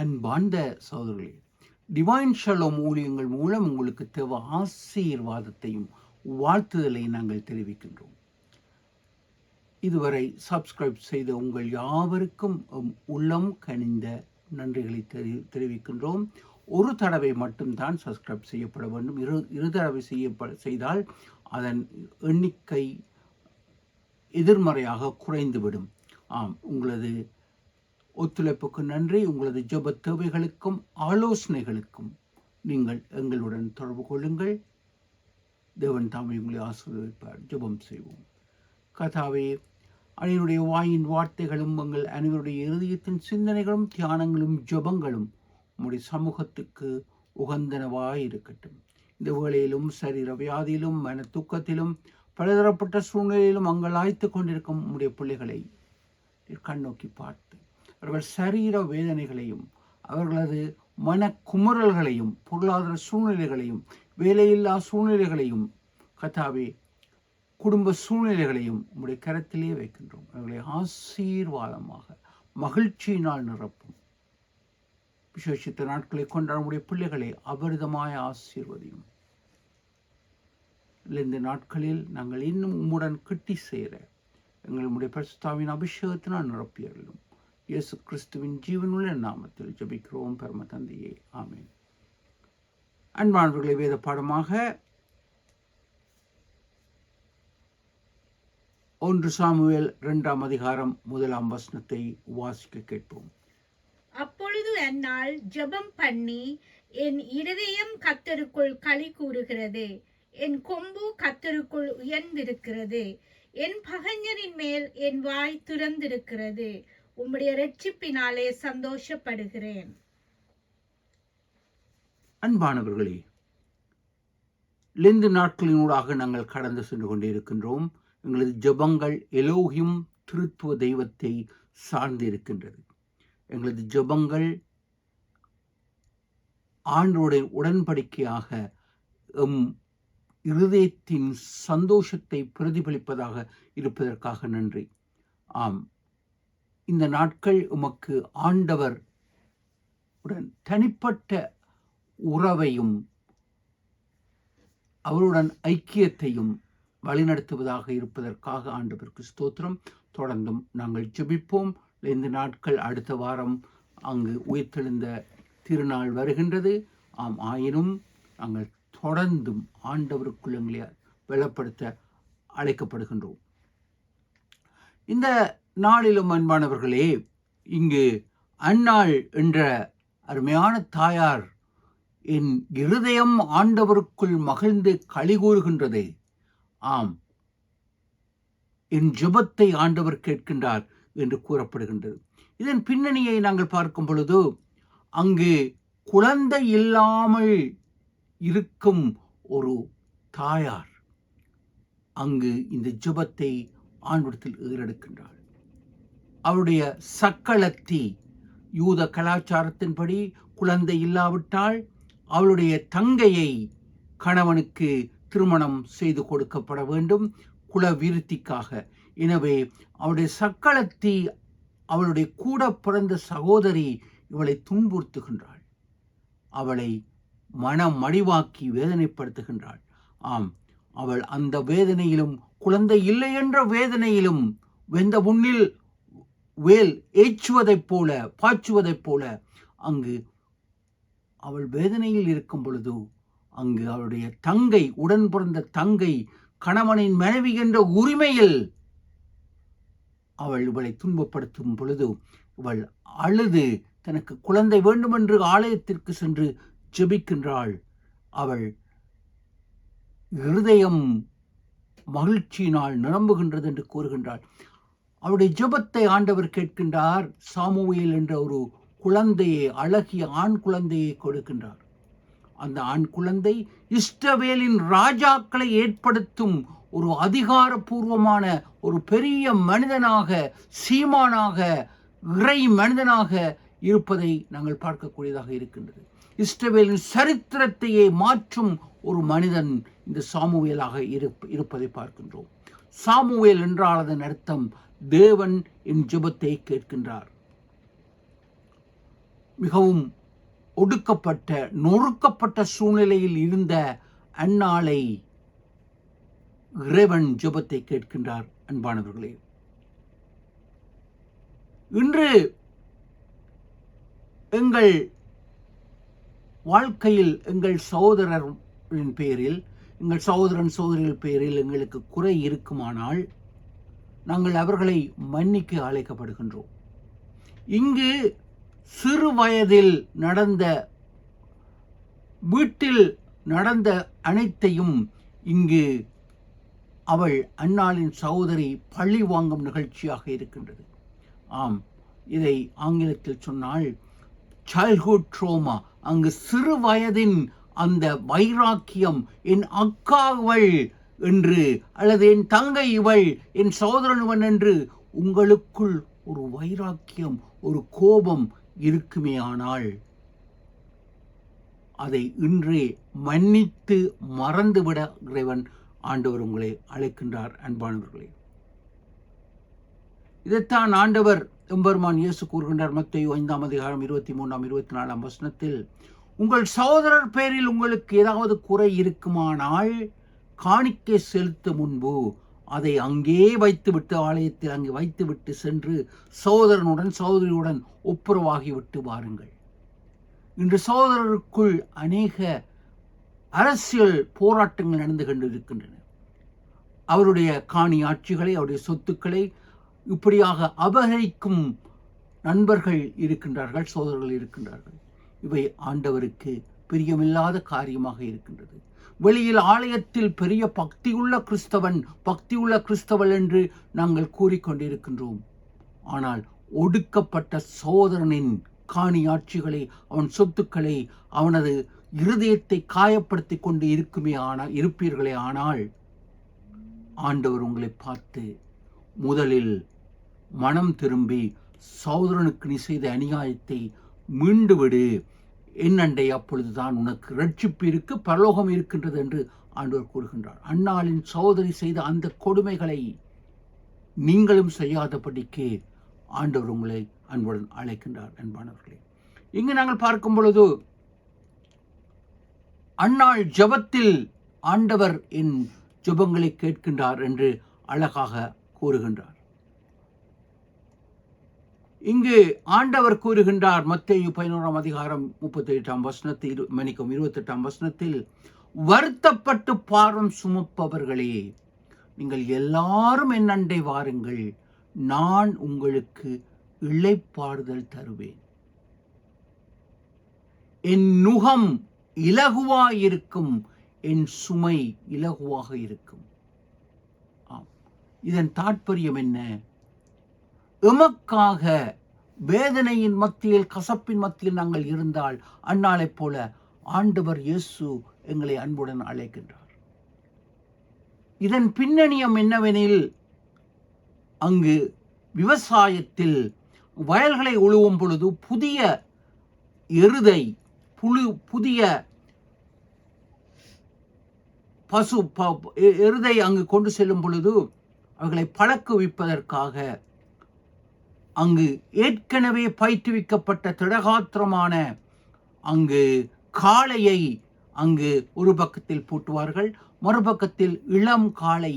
அன்பார்ந்த சகோதரர்களே divine shalom ஊழியங்கள் மூலம் உங்களுக்கு தேவை ஆசீர்வாதத்தையும் வாழ்த்துதலை நாங்கள் தெரிவிக்கின்றோம். இதுவரை சப்ஸ்கிரைப் செய்த உங்கள் யாவருக்கும் உள்ளம் கனிந்த நன்றிகளை தெரி தெரிவிக்கின்றோம். ஒரு தடவை மட்டும்தான் சப்ஸ்கிரைப் செய்யப்பட வேண்டும். இரு இரு தடவை செய்யப்பட செய்தால் அதன் எண்ணிக்கை எதிர்மறையாக குறைந்துவிடும். ஆம் உங்களது ஒத்துழைப்புக்கு நன்றி. உங்களது ஜப தேவைகளுக்கும் ஆலோசனைகளுக்கும் நீங்கள் எங்களுடன் தொடர்பு கொள்ளுங்கள். தேவன் தாமே உங்களை ஆசீர்வதிப்பார். ஜெபம் செய்வோம். கதாவே அனைவருடைய வாயின் வார்த்தைகளும் உங்கள் அனைவருடைய இருதயத்தின் சிந்தனைகளும் தியானங்களும் ஜெபங்களும் உங்களுடைய சமூகத்துக்கு உகந்தனவாய் இருக்கட்டும். இந்த வேளையிலும் சரீர வியாதியிலும் மன தூக்கத்திலும் பலதரப்பட்ட சூழ்நிலையிலும் அங்கலாய்த்து கொண்டிருக்கும் உங்களுடைய பிள்ளைகளை கண்ணோக்கி பார்த்து அவர்கள் சரீர வேதனைகளையும் அவர்களது மன குமுறல்களையும் பொருளாதார சூழ்நிலைகளையும் வேலையில்லா சூழ்நிலைகளையும் கத்தாவே குடும்ப சூழ்நிலைகளையும் உங்களுடைய கரத்திலே வைக்கின்றோம். அவர்களை ஆசீர்வாதமாக மகிழ்ச்சியினால் நிரப்பும். விசேஷித்த நாட்களை கொண்டாட நம்முடைய பிள்ளைகளை அபரிதமாய ஆசீர்வதியும். இந்த நாட்களில் நாங்கள் இன்னும் உம்முடன் கிட்டி சேர எங்களுடைய பிரசுத்தாவின் அபிஷேகத்தினால் நிரப்பியர்களும் இயேசு கிறிஸ்துவின் ஜீவனுள்ள நாமத்தில் ஜபிக்கிறோம் பெரும தந்தையே. ஆமேன். அன்பானவர்களை வேத பாடமாக ஒன்று சாமுவேல் இரண்டாம் அதிகாரம் முதலாம் வசனத்தை வாசிக்க கேட்போம். அப்பொழுது அந்நாள் ஜெபம் பண்ணி என் இருதயம் கத்தருக்குள் களி கூறுகிறது. என் கொம்பு கத்தருக்குள் உயர்ந்திருக்கிறது. என் பகைஞரின் மேல் என் வாய் துறந்திருக்கிறது. உம்முடைய ரட்சிப்பினாலே சந்தோஷப்படுகிறேன். அன்பானவர்களே லெந்து நாட்களினூடாக நாங்கள் கடந்து சென்று கொண்டிருக்கின்றோம். எங்களது ஜெபங்கள் எலோகியும் திருத்துவ தெய்வத்தை சார்ந்து இருக்கின்றது எங்களது ஜெபங்கள் ஆண்டோடைய உடன்படிக்கையாக எம் இருதயத்தின் சந்தோஷத்தை பிரதிபலிப்பதாக இருப்பதற்காக நன்றி. ஆம். இந்த நாட்கள் உமக்கு ஆண்டவர் உடன் தனிப்பட்ட உறவையும் அவருடன் ஐக்கியத்தையும் வழிநடத்துவதாக இருப்பதற்காக ஆண்டவருக்கு ஸ்தோத்திரம். தொடர்ந்தும் நாங்கள் ஜெபிப்போம். இந்த நாட்கள் அடுத்த வாரம் அங்கு உயிர்த்தெழுந்த திருநாள் வருகின்றது. ஆம் ஆயினும் நாங்கள் தொடர்ந்தும் ஆண்டவருக்குள் எங்களை பலப்படுத்த அழைக்கப்படுகின்றோம். இந்த நாளிலும் அன்பானவர்களே இங்கு அன்னாள் என்ற அருமையான தாயார் என் இருதயம் ஆண்டவருக்குள் மகிழ்ந்து களி கூறுகின்றதே. ஆம். என் ஜபத்தை ஆண்டவர் கேட்கின்றார் என்று கூறப்படுகின்றது. இதன் பின்னணியை நாங்கள் பார்க்கும் பொழுது அங்கு குழந்தை இல்லாமல் இருக்கும் ஒரு தாயார் அங்கு இந்த ஜபத்தை ஆண்டவரத்தில் ஈரெடுக்கின்றாள் அவருடைய சக்களத்தி யூத கலாச்சாரத்தின்படி குழந்தை இல்லாவிட்டால் அவளுடைய தங்கையை கணவனுக்கு திருமணம் செய்து கொடுக்கப்பட வேண்டும் குல விருத்திக்காக. எனவே அவளுடைய சக்களத்தி அவளுடைய கூட பிறந்த சகோதரி இவளை துன்புறுத்துகின்றாள். அவளை மனம் மடிவாக்கி வேதனைப்படுத்துகின்றாள். ஆம் அவள் அந்த வேதனையிலும் குழந்தை இல்லை என்ற வேதனையிலும் வெந்த முன்னில் வேல் ஏச்சுவதைப் போல பாய்ச்சுவதைப் போல அங்கு அவள் வேதனையில் இருக்கும் பொழுது அங்கு அவளுடைய தங்கை உடன் பிறந்த தங்கை கணவனின் மனைவி என்ற உரிமையில் அவள் இவளை துன்பப்படுத்தும் பொழுது இவள் அழுது தனக்கு குழந்தை வேண்டுமென்று ஆலயத்திற்கு சென்று ஜெபிக்கின்றாள். அவள் இருதயம் மகிழ்ச்சியினால் நிரம்புகின்றது என்று கூறுகின்றாள். அவருடைய ஜெபத்தை ஆண்டவர் கேட்கின்றார். சாமுவேல் என்ற ஒரு குழந்தையை அழகிய ஆண் குழந்தையை கொடுக்கின்றார். அந்த ஆண் குழந்தை இஷ்டவேலின் ராஜாக்களை ஏற்படுத்தும் ஒரு அதிகாரபூர்வமான ஒரு பெரிய மனிதனாக சீமானாக இறை மனிதனாக இருப்பதை நாங்கள் பார்க்கக்கூடியதாக இருக்கின்றது. இஸ்ரவேலின் சரித்திரத்தையே மாற்றும் ஒரு மனிதன் இந்த சாமுவேலாக இருப்பதை பார்க்கின்றோம். சாமுவேல் என்றால் அதன் அர்த்தம் தேவன் என் ஜெபத்தை கேட்கின்றார். மிகவும் ஒடுக்கப்பட்ட நொறுக்கப்பட்ட சூழ்நிலையில் இருந்த அந்நாளை இறைவன் ஜெபத்தை கேட்கின்றார் அன்பானவர்களே. இன்று எங்கள் வாழ்க்கையில் எங்கள் சகோதரரின் பேரில் எங்கள் சகோதரன் சகோதரிகள் பேரில் எங்களுக்கு குறை இருக்குமானால் நாங்கள் அவர்களை மன்னிக்க அழைக்கப்படுகின்றோம். இங்கு சிறு வயதில் நடந்த வீட்டில் நடந்த அனைத்தையும் இங்கு அவள் அன்னாளின் சகோதரி பழி வாங்கும் நிகழ்ச்சியாக இருக்கின்றது. ஆம் இதை ஆங்கிலத்தில் சொன்னால் சைல்ட்ஹுட் ட்ரோமா அங்கு சிறு வயதின் அந்த வைராக்கியம் என் அக்காவள் என்று அல்லது என் தங்கை இவள் என் சகோதரன் இவன் என்று உங்களுக்குள் ஒரு வைராக்கியம் ஒரு கோபம் இருக்குமே ஆனால் அதை இன்றே மன்னித்து மறந்துவிட இறைவன் ஆண்டவர் உங்களை அழைக்கின்றார் அன்பானவர்களே. இதைத்தான் ஆண்டவர் எம்பெருமான் இயேசு கூறுகின்றார் மத்திய ஐந்தாம் அதிகாரம் இருபத்தி மூன்றாம் இருபத்தி நாலாம் வசனத்தில் உங்கள் சகோதரர் பேரில் உங்களுக்கு ஏதாவது குறை இருக்குமானால் காணிக்கை செலுத்த முன்பு அதை அங்கே வைத்துவிட்டு ஆலயத்தில் அங்கே வைத்துவிட்டு சென்று சகோதரனுடன் சகோதரியுடன் ஒப்புரவாகி விட்டு வாருங்கள். இன்று சகோதரருக்குள் அநேக அரசியல் போராட்டங்கள் நடந்து கொண்டிருக்கின்றன. அவருடைய காணி ஆட்சிகளை அவருடைய சொத்துக்களை இப்படியாக அபகரிக்கும் நண்பர்கள் இருக்கின்றார்கள் சோதரர்கள் இருக்கின்றார்கள். இவை ஆண்டவருக்கு பிரியமில்லாத காரியமாக இருக்கின்றது. வெளியில் ஆலயத்தில் பெரிய பக்தியுள்ள கிறிஸ்தவன் பக்தியுள்ள கிறிஸ்தவள் என்று நாங்கள் கூறிக்கொண்டிருக்கின்றோம். ஆனால் ஒடுக்கப்பட்ட சோதரனின் காணி ஆட்சிகளை அவன் சொத்துக்களை அவனது இருதயத்தை காயப்படுத்தி கொண்டு இருக்குமே ஆனால் இருப்பீர்களே ஆனால் ஆண்டவர் உங்களை பார்த்து முதலில் மனம் திரும்பி சகோதரனுக்கு நீ செய்த அநியாயத்தை மீண்டு விடு என்னண்டை அப்பொழுதுதான் உனக்கு ரட்சிப்பு இருக்கு பரலோகம் இருக்கின்றது என்று ஆண்டவர் கூறுகின்றார். அண்ணாளின் சகோதரி செய்த அந்த கொடுமைகளை நீங்களும் செய்யாதபடிக்கு ஆண்டவர் உங்களை அன்புடன் அழைக்கின்றார் அன்பானவர்களே. இங்கு நாங்கள் பார்க்கும் பொழுது அன்னாள் ஜபத்தில் ஆண்டவர் என் ஜபங்களை கேட்கின்றார் என்று அழகாக கூறுகின்றார். இங்கு ஆண்டவர் கூறுகின்றார் மத்திய பதினோராம் அதிகாரம் முப்பத்தி எட்டாம் வசனத்தில் மணிக்கும் இருபத்தி எட்டாம் வசனத்தில் வருத்தப்பட்டு பாரம் சுமப்பவர்களே நீங்கள் எல்லாரும் என் அண்டை வாருங்கள் நான் உங்களுக்கு இளைப்பாறுதல் தருவேன். என் நுகம் இலகுவாயிருக்கும் என் சுமை இலகுவாக இருக்கும். ஆம். இதன் தாற்பயம் என்ன? எமக்காக வேதனையின் மத்தியில் கசப்பின் மத்தியில் நாங்கள் இருந்தால் அந்நாளைப் போல ஆண்டவர் இயேசு எங்களை அன்புடன் அழைக்கின்றார். இதன் பின்னணியம் என்னவெனில் அங்கு விவசாயத்தில் வயல்களை உழுவும் பொழுது புதிய எருதை புழு புதிய பசு ப- எ- எருதை அங்கு கொண்டு செல்லும் பொழுது அவர்களை பழக்குவிப்பதற்காக அங்கு ஏற்கனவே பயிற்றுவிக்கப்பட்ட திடகாத்திரமான அங்கு காளையை அங்கு ஒரு பக்கத்தில் பூட்டுவார்கள் மறுபக்கத்தில் இளம் காளை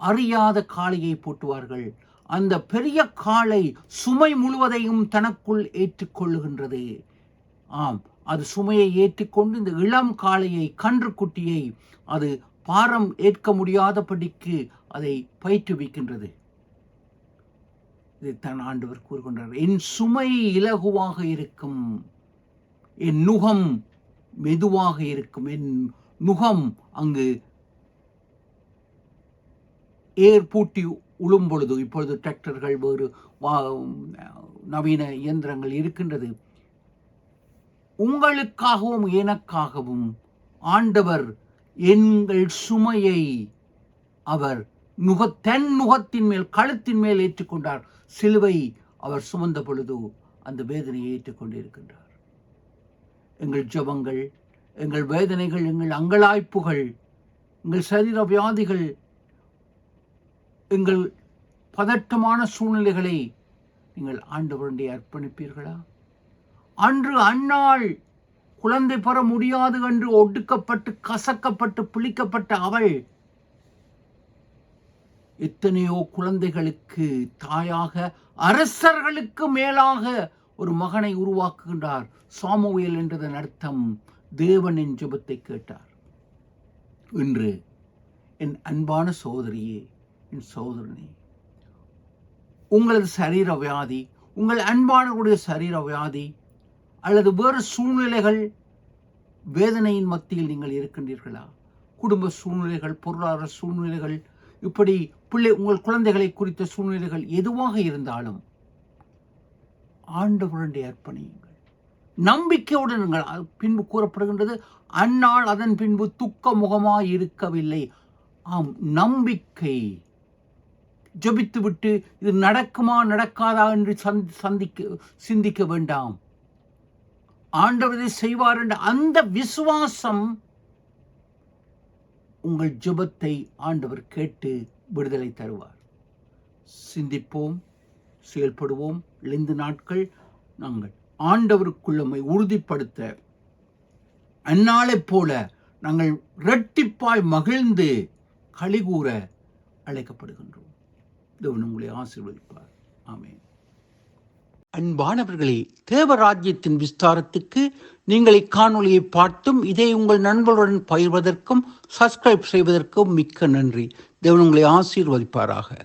அறியாத காளையை பூட்டுவார்கள். அந்த பெரிய காளை சுமை முழுவதையும் தனக்குள் ஏற்றுக்கொள்ளுகின்றது. ஆம் அது சுமையை ஏற்றிக்கொண்டு இந்த இளம் காளையை கன்றுக்குட்டியை அது பாரம் ஏற்க முடியாதபடிக்கு அதை பயிற்றுவிக்கின்றது. இதைத்தான் ஆண்டவர் கூறுகின்றார். என் சுமை இலகுவாக இருக்கும். என் நுகம் மெதுவாக இருக்கும். என் நுகம் அங்கு ஏர் பூட்டி உழும் பொழுது இப்பொழுது டிராக்டர்கள் வேறு வா- நவீன இயந்திரங்கள் இருக்கின்றது. உங்களுக்காகவும் எனக்காகவும் ஆண்டவர் எங்கள் சுமையை அவர் நுக தென் நுகத்தின் மேல் கழுத்தின் மேல் ஏற்றுக்கொண்டார். சிலுவை அவர் சுமந்த பொழுது அந்த வேதனையை ஏற்றுக்கொண்டிருக்கின்றார். எங்கள் ஜபங்கள் எங்கள் வேதனைகள் எங்கள் அங்கலாய்ப்புகள் எங்கள் சரீர வியாதிகள் எங்கள் பதட்டமான சூழ்நிலைகளை நீங்கள் ஆண்டவருடைய அர்ப்பணிப்பீர்களா? அன்று அன்னாள் குழந்தை பெற முடியாது என்று ஒடுக்கப்பட்டு கசக்கப்பட்டு பிழிக்கப்பட்ட அவள் எத்தனையோ குழந்தைகளுக்கு தாயாக அரசர்களுக்கு மேலாக ஒரு மகனை உருவாக்குகின்றார். சாமுவேல் என்றதன் அர்த்தம் தேவனின் ஜெபத்தை கேட்டார். இன்று என் அன்பான சோதரியே என் சோதரனே உங்களது சரீர வியாதி உங்கள் அன்பானவருடைய சரீர வியாதி அல்லது வேறு சூழ்நிலைகள் வேதனையின் மத்தியில் நீங்கள் இருக்கின்றீர்களா? குடும்ப சூழ்நிலைகள் பொருளாதார சூழ்நிலைகள் இப்படி பிள்ளை உங்கள் குழந்தைகளை குறித்த சூழ்நிலைகள் எதுவாக இருந்தாலும் ஆண்டவருடைய அர்ப்பணியுங்கள். நம்பிக்கையுடன் நீங்கள் பின்பு கூறப்படுகின்றது அந்நாள் அதன் பின்பு துக்க முகமாய் இருக்கவில்லை. ஆம் நம்பிக்கை. ஜெபித்து விட்டு இது நடக்குமா நடக்காதா? என்று சந்தி- சந்திக்க சிந்திக்க வேண்டாம். ஆண்டவர் செய்வார் என்ற அந்த விசுவாசம் உங்கள் ஜெபத்தை ஆண்டவர் கேட்டு விடுதலை தருவார். சிந்திப்போம் செயல்படுவோம். ஐந்து நாட்கள் நாங்கள் ஆண்டவருக்குள்ளமை உறுதிப்படுத்த அந்நாளைப் போல நாங்கள் இரட்டிப்பாய் மகிழ்ந்து களிகூற அழைக்கப்படுகின்றோம். தேவன் உங்களை ஆசீர்வதிப்பார். ஆமேன். அன்பானவர்களே தேவராஜ்யத்தின் விஸ்தாரத்துக்கு நீங்கள் இக்காணொலியை பார்த்தும் இதை உங்கள் நண்பர்களுடன் பகிர்வதற்கும் சப்ஸ்கிரைப் செய்வதற்கும் மிக்க நன்றி. தேவன் உங்களை ஆசீர்வதிப்பாராக.